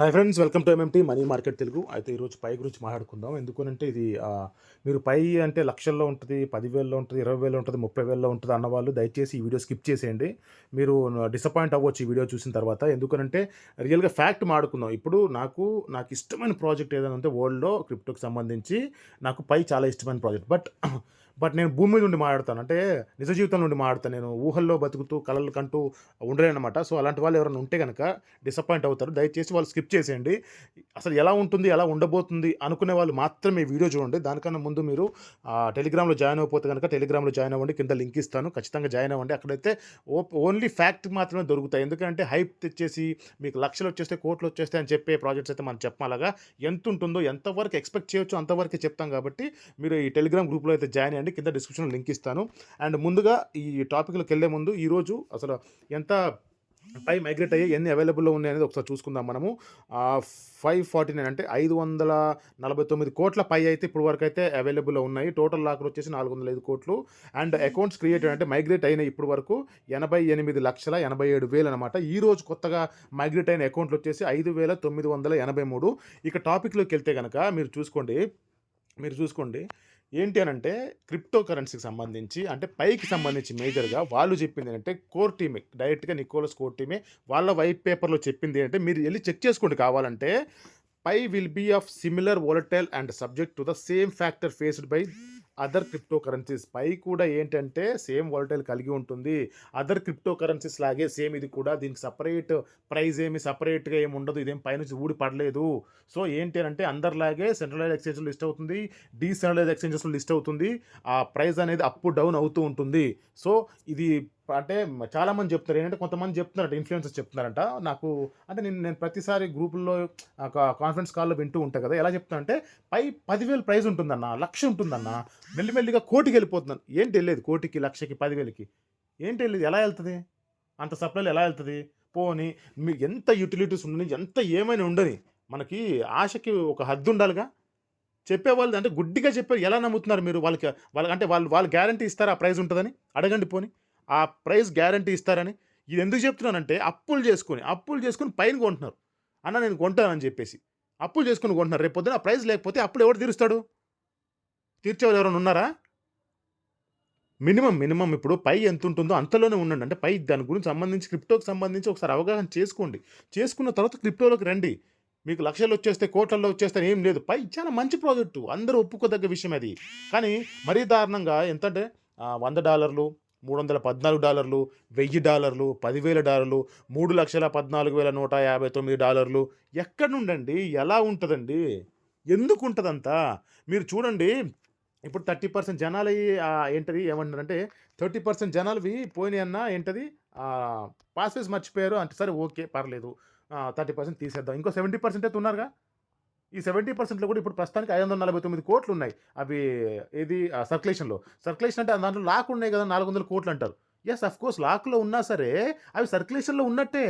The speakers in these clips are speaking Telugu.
Hi friends welcome to MMT money market Telugu అయితే ఈరోజు పై గురించి మాట్లాడుకుందాం. ఎందుకనంటే ఇది మీరు పై అంటే లక్షల్లో ఉంటుంది పదివేల్లో ఉంటుంది ఇరవై వేలు ఉంటుంది ముప్పై వేలలో ఉంటుంది అన్న వాళ్ళు దయచేసి ఈ వీడియో స్కిప్ చేసేయండి. మీరు డిసప్పాయింట్ అవ్వచ్చు ఈ వీడియో చూసిన తర్వాత. ఎందుకనంటే రియల్గా ఫ్యాక్ట్ మాడుకుందాం. ఇప్పుడు నాకు నాకు ఇష్టమైన ప్రాజెక్ట్ ఏదైనా ఉంటే వరల్డ్లో క్రిప్టోకి సంబంధించి నాకు పై చాలా ఇష్టమైన ప్రాజెక్ట్. బట్ బట్ నేను భూమి మీద నుండి మాట్లాడతాను. అంటే నిజ జీవితం నుండి మాట్లాడతాను. నేను ఊహల్లో బతుకుతూ కలలు కంటూ ఉండలేనమాట సో అలాంటి వాళ్ళు ఎవరైనా ఉంటే కనుక డిసప్పాయింట్ అవుతారు. దయచేసి వాళ్ళు స్కిప్ చేసేయండి. అసలు ఎలా ఉంటుంది ఎలా ఉండబోతుంది అనుకునే వాళ్ళు మాత్రమే వీడియో చూడండి. దానికన్నా ముందు మీరు ఆ, టెలిగ్రామ్లో జాయిన్ అయిపోతే కనుక టెలిగ్రామ్లో జాయిన్ అవ్వండి. కింద లింక్ ఇస్తాను. ఖచ్చితంగా జాయిన్ అవ్వండి. అక్కడైతే ఓన్లీ ఫ్యాక్ట్ మాత్రమే దొరుకుతాయి. ఎందుకంటే హైప్ తెచ్చేసి మీకు లక్షలు వచ్చేస్తే కోట్లు వచ్చేస్తాయి అని చెప్పే ప్రాజెక్ట్స్ అయితే మనం చెప్పాలగా ఎంత ఉంటుందో ఎంతవరకు ఎక్స్పెక్ట్ చేయొచ్చు అంతవరకు చెప్తాం కాబట్టి మీరు ఈ టెలిగ్రామ్ గ్రూప్లో అయితే జాయిన్ అయ్యండి. కింద డిస్క్రిప్షన్లో లింక్ ఇస్తాను. అండ్ ముందుగా ఈ టాపిక్లోకి వెళ్ళే ముందు ఈరోజు అసలు ఎంత పై మైగ్రేట్ అయ్యి ఎన్ని అవైలబుల్లో ఉన్నాయి అనేది ఒకసారి చూసుకుందాం మనము. ఫైవ్ ఫార్టీ నైన్ అంటే ఐదు వందల నలభై తొమ్మిది కోట్ల పై అయితే ఇప్పుడు వరకు అయితే అవైలబుల్లో ఉన్నాయి. టోటల్ లాకర్ వచ్చేసి నాలుగు వందల ఐదు కోట్లు. అండ్ అకౌంట్స్ క్రియేటెడ్ అంటే మైగ్రేట్ అయిన ఇప్పుడు వరకు ఎనభై ఎనిమిది లక్షల ఎనభై ఏడు వేలు అనమాట ఈ రోజు కొత్తగా మైగ్రేట్ అయిన అకౌంట్లు వచ్చేసి ఐదు వేల తొమ్మిది వందల ఎనభై మూడు. ఇక టాపిక్లోకి వెళ్తే కనుక మీరు చూసుకోండి మీరు చూసుకోండి. ఏంటి అని అంటే క్రిప్టో కరెన్సీకి సంబంధించి అంటే పైకి సంబంధించి మేజర్గా వాళ్ళు చెప్పింది ఏంటంటే కోర్ టీమే డైరెక్ట్గా నికోలస్ కోర్ టీమే వాళ్ళ వైట్ పేపర్లో చెప్పింది ఏంటంటే మీరు వెళ్ళి చెక్ చేసుకోండి కావాలంటే Pi will be of similar volatile and subject to the same factor faced by other cryptocurrencies Pi కూడా ఏంటంటే సేమ్ వాలటైల్ కలిగి ఉంటుంది. అదర్ క్రిప్టో కరెన్సీస్ లాగే సేమ్ ఇది కూడా. దీనికి సపరేట్ ప్రైస్ ఏమి సపరేట్గా ఏమి ఉండదు. ఇదేం పైనుంచి ఊడి పడలేదు. సో ఏంటి అని అంటే అందరిలాగే సెంట్రలైజ్ ఎక్స్చేంజ్లో లిస్ట్ అవుతుంది. డీసెంట్రలైజ్ ఎక్స్చేంజెస్లో లిస్ట్ అవుతుంది. ఆ ప్రైస్ అనేది అప్ డౌన్ అవుతూ ఉంటుంది. సో ఇది అంటే చాలామంది చెప్తారు ఏంటంటే కొంతమంది చెప్తున్నారంట ఇన్ఫ్లుయెన్సర్స్ చెప్తున్నారంట. నాకు అంటే నేను నేను ప్రతిసారి గ్రూపుల్లో కాన్ఫరెన్స్ కాల్లో వింటూ ఉంటాను కదా. ఎలా చెప్తానంటే పై పదివేలు ప్రైజ్ ఉంటుందన్న లక్ష ఉంటుందన్న మెల్లిమెల్లిగా కోటికి వెళ్ళిపోతున్నాను ఏంటి వెళ్ళేది కోటికి లక్షకి పదివేలకి? ఏంటి వెళ్ళేది? ఎలా వెళ్తుంది? అంత సప్లైలు ఎలా వెళ్తుంది? పోని మీ ఎంత యూటిలిటీస్ ఉండని ఎంత ఏమైనా ఉండని మనకి ఆశకి ఒక హద్దు ఉండాలిగా. చెప్పేవాళ్ళు అంటే గుడ్డిగా చెప్పారు. ఎలా నమ్ముతున్నారు మీరు? వాళ్ళకి వాళ్ళకి అంటే వాళ్ళు వాళ్ళు గ్యారంటీ ఇస్తారా? ఆ ప్రైజ్ ఉంటుందని? అడగండి పోని. ఆ ప్రైస్ గ్యారంటీ ఇస్తారని ఇది ఎందుకు చెప్తున్నానంటే అప్పులు చేసుకొని అప్పులు చేసుకుని పైన కొంటున్నారు. అన్న నేను కొంటానని చెప్పేసి. అప్పులు చేసుకుని కొంటున్నారు. రేపు పొద్దున ఆ ప్రైస్ లేకపోతే అప్పులు ఎవరు తీరుస్తాడు? తీర్చేవాళ్ళు ఎవరైనా ఉన్నారా? మినిమం మినిమం ఇప్పుడు పై ఎంత ఉంటుందో అంతలోనే ఉండండి. అంటే పై దాని గురించి సంబంధించి క్రిప్టోకి సంబంధించి ఒకసారి అవగాహన చేసుకోండి. చేసుకున్న తర్వాత క్రిప్టోలోకి రండి. మీకు లక్షలు వచ్చేస్తే కోట్లలో వచ్చేస్తే ఏం లేదు. పై చాలా మంచి ప్రాజెక్టు. అందరూ ఒప్పుకోదగ్గ విషయం అది. కానీ మరీ దారుణంగా ఎంత అంటే వంద డాలర్లు మూడు వందల పద్నాలుగు డాలర్లు వెయ్యి డాలర్లు పదివేల డాలర్లు మూడు లక్షల పద్నాలుగు వేల నూట యాభై తొమ్మిది డాలర్లు. ఎక్కడి నుండండి ఎలా ఉంటుందండి? ఎందుకు ఉంటుందంతా మీరు చూడండి ఇప్పుడు థర్టీ పర్సెంట్ జనాలు ఏంటది? ఏమంటారంటే థర్టీ పర్సెంట్ జనాలవి పోయినాయన్నా ఏంటది? పాస్వేస్ మర్చిపోయారు. అంటే సరే ఓకే పర్లేదు. థర్టీ పర్సెంట్ తీసేద్దాం. ఇంకో సెవెంటీ పర్సెంట్ అయితే ఉన్నారుగా? ఈ సెవెంటీ పర్సెంట్లో కూడా ఇప్పుడు ప్రస్తుతానికి ఐదు వందల నలభై తొమ్మిది కోట్లు ఉన్నాయి. అవి ఏది? సర్క్యులేషన్లో సర్క్యులేషన్ అంటే దాంట్లో లాక్ ఉన్నాయి కదా నాలుగు వందల కోట్లు అంటారు. ఎస్ అఫ్ కోర్స్ లాక్లో ఉన్నా సరే అవి సర్క్యులేషన్లో ఉన్నట్టే.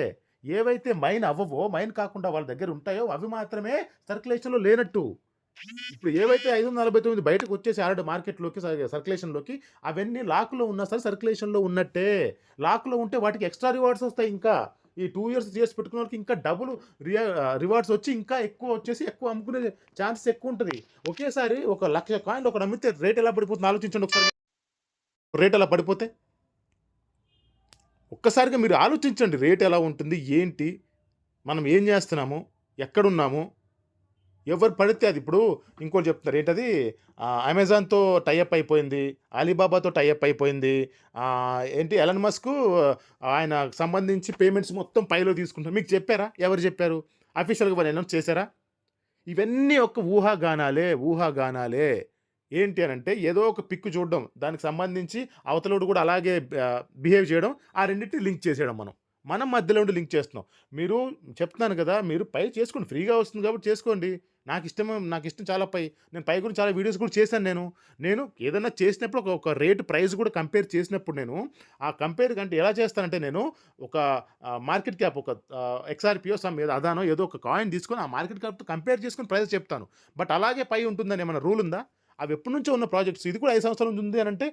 ఏవైతే మైన్ అవ్వవో మైన్ కాకుండా వాళ్ళ దగ్గర ఉంటాయో అవి మాత్రమే సర్క్యులేషన్లో లేనట్టు. ఇప్పుడు ఏవైతే ఐదు వందల నలభై తొమ్మిది బయటకు వచ్చేసి ఆల్రెడీ మార్కెట్లోకి సర్క్యులేషన్లోకి అవన్నీ లాక్లో ఉన్నా సరే సర్క్యులేషన్లో ఉన్నట్టే. లాక్లో ఉంటే వాటికి ఎక్స్ట్రా రివార్డ్స్ వస్తాయి ఇంకా. ఈ టూ ఇయర్స్ త్రీ ఇయర్స్ పెట్టుకున్న వాళ్ళకి ఇంకా డబుల్ రియా రివార్డ్స్ వచ్చి ఇంకా ఎక్కువ వచ్చేసి ఎక్కువ అమ్ముకునే ఛాన్సెస్ ఎక్కువ ఉంటుంది. ఒకేసారి ఒక లక్ష కాయిన్ ఒక అమ్మితే రేట్ ఎలా పడిపోతుంది? ఆలోచించండి ఒకసారి. రేట్ ఎలా పడిపోతే? ఒక్కసారిగా మీరు ఆలోచించండి రేట్ ఎలా ఉంటుంది? ఏంటి? మనం ఏం చేస్తున్నాము? ఎక్కడున్నాము? ఎవరు పడితే అది. ఇప్పుడు ఇంకోటి చెప్తున్నారు. ఏంటది? అమెజాన్తో టైఅప్ అయిపోయింది. అలీబాబాతో టైఅప్ అయిపోయింది. ఏంటి? ఎలన్ మస్క్ ఆయన సంబంధించి పేమెంట్స్ మొత్తం పైలో తీసుకుంటారు మీకు చెప్పారా? ఎవరు చెప్పారు? అఫీషియల్గా వాళ్ళు అనౌన్స్ చేశారా? ఇవన్నీ ఒక ఊహాగానాలే ఊహాగానాలే. ఏంటి అని అంటే ఏదో ఒక పిక్ చూడడం. దానికి సంబంధించి అవతలోడు కూడా అలాగే బిహేవ్ చేయడం. ఆ రెండింటిని లింక్ చేసేయడం మనం. మనం మధ్యలో ఉండి లింక్ చేస్తున్నాం. మీరు చెప్తున్నాను కదా మీరు పై చేసుకోండి. ఫ్రీగా వస్తుంది కాబట్టి చేసుకోండి. నాకు ఇష్టం నాకు ఇష్టం చాలా పై నేను పై గురించి చాలా వీడియోస్ కూడా చేశాను నేను. నేను ఏదైనా చేసినప్పుడు ఒక ఒక రేటు ప్రైస్ కూడా కంపేర్ చేసినప్పుడు నేను ఆ కంపేర్ కంటే ఎలా చేస్తానంటే నేను ఒక మార్కెట్ క్యాప్ ఒక ఎక్స్ఆర్పిఓ సమ్ ఏదో అదానో ఏదో ఒక కాయిన్ తీసుకొని ఆ మార్కెట్ క్యాప్తో కంపేర్ చేసుకొని ప్రైస్ చెప్తాను. బట్ అలాగే పై ఉంటుందని ఏమైనా రూల్ ఉందా? అవి ఎప్పటి నుంచో ఉన్న ప్రాజెక్ట్స్. ఇది కూడా ఐదు సంవత్సరాల నుంచి ఉంది అని అంటే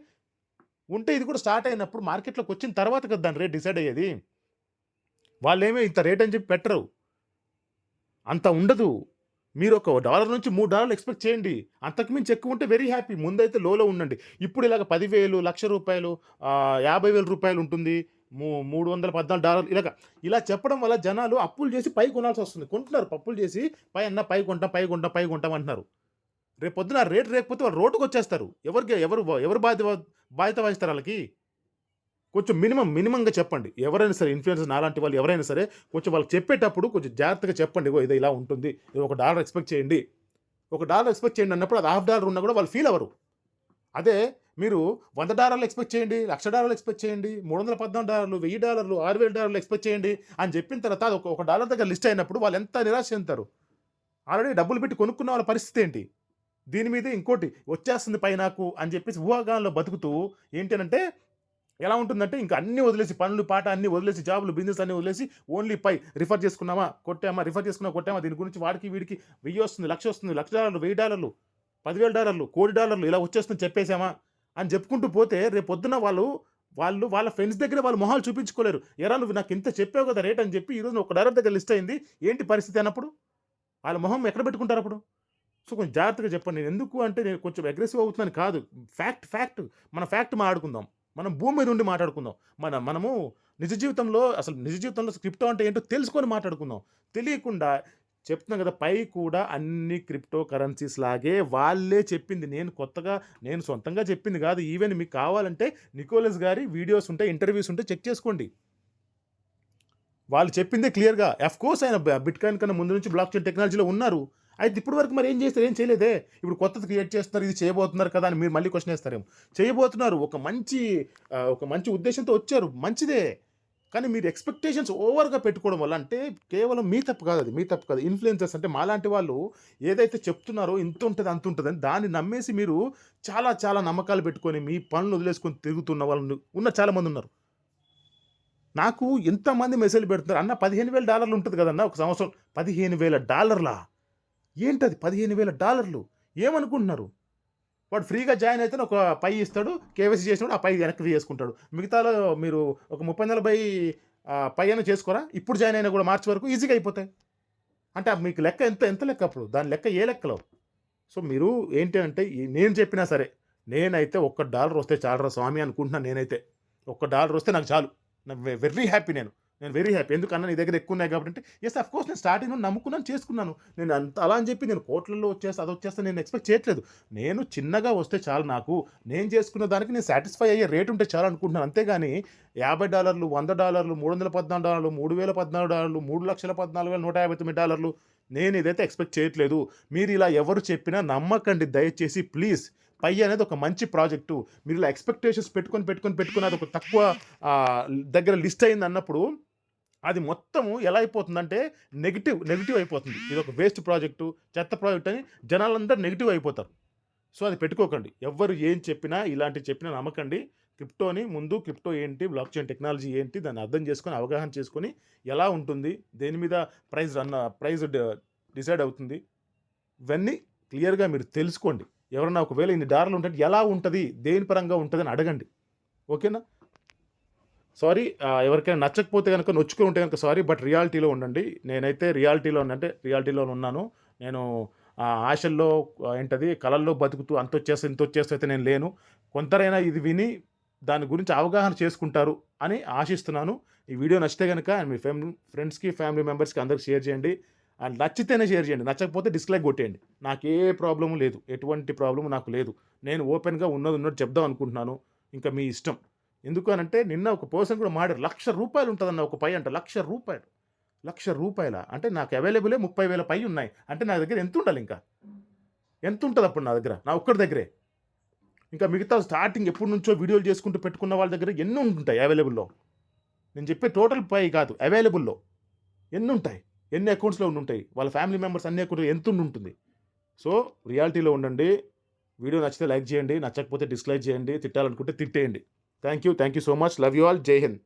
ఉంటే ఇది కూడా స్టార్ట్ అయినప్పుడు మార్కెట్లోకి వచ్చిన తర్వాత కదా దాని రేట్ డిసైడ్ అయ్యేది. వాళ్ళేమీ ఇంత రేట్ అని చెప్పి పెట్టరు. అంత ఉండదు. మీరు ఒక డాలర్ నుంచి మూడు డాలర్లు ఎక్స్పెక్ట్ చేయండి. అంతకు మించి ఎక్కువ ఉంటే వెరీ హ్యాపీ. ముందైతే లోలో ఉండండి. ఇప్పుడు ఇలాగ పదివేలు లక్ష రూపాయలు యాభై వేల రూపాయలు ఉంటుంది. మూ మూడు వందల పద్నాలుగు డాలర్లు ఇలాగ. ఇలా చెప్పడం వల్ల జనాలు అప్పులు చేసి పై కొనాల్సి వస్తుంది. కొంటున్నారు అప్పులు చేసి పై అన్న పై కొంటాం పై కొంటాం పై కొంటాం అంటున్నారు. రేపు పొద్దున ఆ రేటు రేకపోతే వాళ్ళు రోడ్డుకు వచ్చేస్తారు ఎవరికి ఎవరు ఎవరు బాధ్యత బాధ్యత వహిస్తారు వాళ్ళకి? కొంచెం మినిమం మినిమంగా చెప్పండి. ఎవరైనా సరే ఇన్ఫ్లుయెన్సర్ నాలాంటి వాళ్ళు ఎవరైనా సరే కొంచెం వాళ్ళు చెప్పేటప్పుడు కొంచెం జాగ్రత్తగా చెప్పండి. ఇగో ఇది ఇలా ఉంటుంది. ఇది ఒక డాలర్ ఎక్స్పెక్ట్ చేయండి. ఒక డాలర్ ఎక్స్పెక్ట్ చేయండి అన్నప్పుడు అది హాఫ్ డాలర్ ఉన్నా కూడా వాళ్ళు ఫీల్ అవ్వరు. అదే మీరు వంద డాలర్లు ఎక్స్పెక్ట్ చేయండి లక్ష డాలర్లు ఎక్స్పెక్ట్ చేయండి మూడు వందల పద్నాలుగు డాలర్లు వెయ్యి డాలర్లు ఆరు వేల డాలర్లు ఎక్స్పెక్ట్ చేయండి అని చెప్పిన తర్వాత అది ఒక ఒక డాలర్ దగ్గర లిస్ట్ అయినప్పుడు వాళ్ళు ఎంత నిరాశ చెందుతారు? ఆల్రెడీ డబ్బులు పెట్టి కొనుక్కున్న వాళ్ళ పరిస్థితి ఏంటి? దీని మీద ఇంకోటి వచ్చేస్తుంది పై నాకు అని చెప్పేసి ఊహాగానంలో బతుకుతూ ఏంటి అంటే ఎలా ఉంటుందంటే ఇంకా అన్ని వదిలేసి పనులు పాట అన్ని వదిలేసి జాబులు బిజినెస్ అన్ని వదిలేసి ఓన్లీ పై రిఫర్ చేసుకున్నామా కొట్టామా రిఫర్ చేసుకున్నా కొట్టామా? దీని గురించి వాడికి వీడికి వెయ్యి వస్తుంది లక్ష వస్తుంది లక్ష డాలర్లు వెయ్యి డాలర్లు పదివేల డాలర్లు కోటి డాలర్లు ఇలా వచ్చేస్తుంది చెప్పేసామా అని చెప్పుకుంటూ పోతే రేపు పొద్దున వాళ్ళు వాళ్ళు వాళ్ళ ఫ్రెండ్స్ దగ్గర వాళ్ళు మొహాలు చూపించుకోలేరు. ఎరా నువ్వు నాకు ఇంత చెప్పావు కదా రేట్ అని చెప్పి ఈరోజు ఒక డాలర్ దగ్గర లిస్ట్ అయింది. ఏంటి పరిస్థితి అన్నప్పుడు? వాళ్ళ మొహం ఎక్కడ పెట్టుకుంటారు అప్పుడు? సో కొంచెం జాగ్రత్తగా చెప్పండి. నేను ఎందుకు అంటే నేను కొంచెం అగ్రెసివ్ అవుతున్నాను కాదు. ఫ్యాక్ట్ ఫ్యాక్ట్ మన ఫ్యాక్ట్ మాట్లాడుకుందాం. మనం భూమి మీద ఉండి మాట్లాడుకుందాం. మన మనము నిజ జీవితంలో అసలు నిజ జీవితంలో క్రిప్టో అంటే ఏంటో తెలుసుకొని మాట్లాడుకుందాం. తెలియకుండా చెప్తున్నాం కదా పై కూడా అన్ని క్రిప్టో కరెన్సీస్ లాగే వాళ్ళే చెప్పింది. నేను కొత్తగా నేను సొంతంగా చెప్పింది కాదు. ఈవెన్ మీకు కావాలంటే నికోలస్ గారి వీడియోస్ ఉంటాయి ఇంటర్వ్యూస్ ఉంటే చెక్ చేసుకోండి. వాళ్ళు చెప్పిందే క్లియర్గా. అఫ్ కోర్స్ ఆయన బిట్ కాయిన్ కన్నా ముందు నుంచి బ్లాక్ చైన్ టెక్నాలజీలో ఉన్నారు. అయితే ఇప్పటి వరకు మరి ఏం చేస్తారు? ఏం చేయలేదే? ఇప్పుడు కొత్తది క్రియేట్ చేస్తున్నారు ఇది చేయబోతున్నారు కదా అని మీరు మళ్ళీ క్వశ్చన్ వేస్తారేమో. చేయబోతున్నారు ఒక మంచి ఒక మంచి ఉద్దేశంతో వచ్చారు మంచిదే. కానీ మీరు ఎక్స్పెక్టేషన్స్ ఓవర్గా పెట్టుకోవడం వల్ల అంటే కేవలం మీ తప్పు కాదు అది మీ తప్పు కాదు. ఇన్ఫ్లుయెన్సర్స్ అంటే మాలాంటి వాళ్ళు ఏదైతే చెప్తున్నారో ఇంత ఉంటుంది అంత ఉంటుంది అని దాన్ని నమ్మేసి మీరు చాలా చాలా నమ్మకాలు పెట్టుకొని మీ పనులు వదిలేసుకొని తిరుగుతున్న వాళ్ళు ఉన్న చాలామంది ఉన్నారు. నాకు ఎంతమంది మెసేజ్ పెడుతున్నారు. అన్న పదిహేను వేల డాలర్లు ఉంటుంది కదన్న ఒక సంవత్సరం? పదిహేను వేల డాలర్లా? ఏంటది పదిహేను వేల డాలర్లు? ఏమనుకుంటున్నారు? వాడు ఫ్రీగా జాయిన్ అయితే ఒక పై ఇస్తాడు కేవైసీ చేసినప్పుడు ఆ పై వెనక్కి చేసుకుంటాడు మిగతాలో మీరు ఒక ముప్పై నలభై పై అయినా చేసుకోరా? ఇప్పుడు జాయిన్ అయినా కూడా మార్చి వరకు ఈజీగా అయిపోతాయి. అంటే ఆ మీకు లెక్క ఎంత ఎంత లెక్క అప్పుడు? దాని లెక్క ఏ లెక్కలో? సో మీరు ఏంటి అంటే నేను చెప్పినా సరే నేనైతే ఒక్క డాలర్ వస్తే చాలరా స్వామి అనుకుంటున్నాను నేనైతే. ఒక్క డాలర్ వస్తే నాకు చాలు. వెరీ హ్యాపీ నేను. నేను వెరీ హ్యాపీ ఎందుకన్నా నీ దగ్గర ఎక్కువ ఉన్నాయి కాబట్టి ఎస్ అఫ్ కోర్స్ నేను స్టార్టింగ్ నమ్ముకున్నాను చేసుకున్నాను. నేను అంత అలా అని చెప్పి నేను కోట్లలో వచ్చేస్తా అది వచ్చేస్తా నేను ఎక్స్పెక్ట్ చేయట్లేదు. నేను చిన్నగా వస్తే చాలు నాకు నేను చేసుకున్న దానికి నేను సాటిస్ఫై అయ్యే రేట్ ఉంటే చాలు అనుకుంటున్నాను. అంతేగాని యాభై డాలర్లు వంద డాలర్లు మూడు వందల పద్నాలుగు డాలర్లు మూడు వేల పద్నాలుగు డాలర్లు మూడు లక్షల పద్నాలుగు వేల నూట యాభై తొమ్మిది డాలర్లు నేను ఇదైతే ఎక్స్పెక్ట్ చేయట్లేదు. మీరు ఇలా ఎవరు చెప్పినా నమ్మకండి దయచేసి ప్లీజ్ పై అనేది ఒక మంచి ప్రాజెక్టు మీరు ఇలా ఎక్స్పెక్టేషన్స్ పెట్టుకొని పెట్టుకొని పెట్టుకుని అది ఒక తక్కువ దగ్గర లిస్ట్ అయింది అన్నప్పుడు అది మొత్తము ఎలా అయిపోతుందంటే నెగిటివ్ నెగిటివ్ అయిపోతుంది. ఇది ఒక వేస్ట్ ప్రాజెక్టు చెత్త ప్రాజెక్ట్ అని జనాలందరూ నెగిటివ్ అయిపోతారు. సో అది పెట్టుకోకండి. ఎవరు ఏం చెప్పినా ఇలాంటి చెప్పినా నమ్మకండి. క్రిప్టోని ముందు క్రిప్టో ఏంటి బ్లాక్ చైన్ టెక్నాలజీ ఏంటి దాన్ని అర్థం చేసుకొని అవగాహన చేసుకొని ఎలా ఉంటుంది దేని మీద ప్రైస్ రన్ ప్రైస్ డిసైడ్ అవుతుంది ఇవన్నీ క్లియర్గా మీరు తెలుసుకోండి. ఎవరన్నా ఒకవేళ ఇన్ని డాలర్లు ఉంటే ఎలా ఉంటుంది దేని పరంగా ఉంటుంది అని అడగండి. ఓకేనా? సారీ ఎవరికైనా నచ్చకపోతే కనుక నొచ్చుకొని ఉంటే కనుక సారీ బట్ రియాలిటీలో ఉండండి. నేనైతే రియాలిటీలో అంటే రియాలిటీలో ఉన్నాను. నేను ఆశల్లో ఏంటది కళల్లో బతుకుతూ అంత వచ్చేస్తే ఇంత వచ్చేస్తే అయితే నేను లేను. కొంతరైనా ఇది విని దాని గురించి అవగాహన చేసుకుంటారు అని ఆశిస్తున్నాను. ఈ వీడియో నచ్చితే కనుక మీ ఫ్యామిలీ ఫ్రెండ్స్కి ఫ్యామిలీ మెంబర్స్కి అందరికి షేర్ చేయండి. అండ్ నచ్చితేనే షేర్ చేయండి. నచ్చకపోతే డిస్లైక్ కొట్టేయండి. నాకు ఏ ప్రాబ్లము లేదు. ఎటువంటి ప్రాబ్లము నాకు లేదు. నేను ఓపెన్గా ఉన్నది ఉన్నట్టు చెప్దాం అనుకుంటున్నాను. ఇంకా మీ ఇష్టం. ఎందుకు అని అంటే నిన్న ఒక పర్సన్ కూడా మాడారు లక్ష రూపాయలు ఉంటుందన్న ఒక పై అంట లక్ష రూపాయలు. లక్ష రూపాయల అంటే నాకు అవైలబులే ముప్పై వేల పై ఉన్నాయి. అంటే నా దగ్గర ఎంత ఉండాలి ఇంకా? ఎంత ఉంటుంది అప్పుడు నా దగ్గర? నా ఒక్కడి దగ్గరే. ఇంకా మిగతా స్టార్టింగ్ ఎప్పటి నుంచో వీడియోలు చేసుకుంటూ పెట్టుకున్న వాళ్ళ దగ్గర ఎన్ని ఉంటాయి అవైలబుల్లో నేను చెప్పే టోటల్ పై కాదు అవైలబుల్లో ఎన్ని ఉంటాయి. ఎన్ని అకౌంట్స్లో ఉంటాయి? వాళ్ళ ఫ్యామిలీ మెంబర్స్ అన్ని అకౌంట్ ఎంత ఉంటుంది? సో రియాలిటీలో ఉండండి. వీడియో నచ్చితే లైక్ చేయండి నచ్చకపోతే డిస్లైక్ చేయండి తిట్టాలనుకుంటే తిట్టేయండి. Thank you. Thank you so much. Love you all. Jai Hind.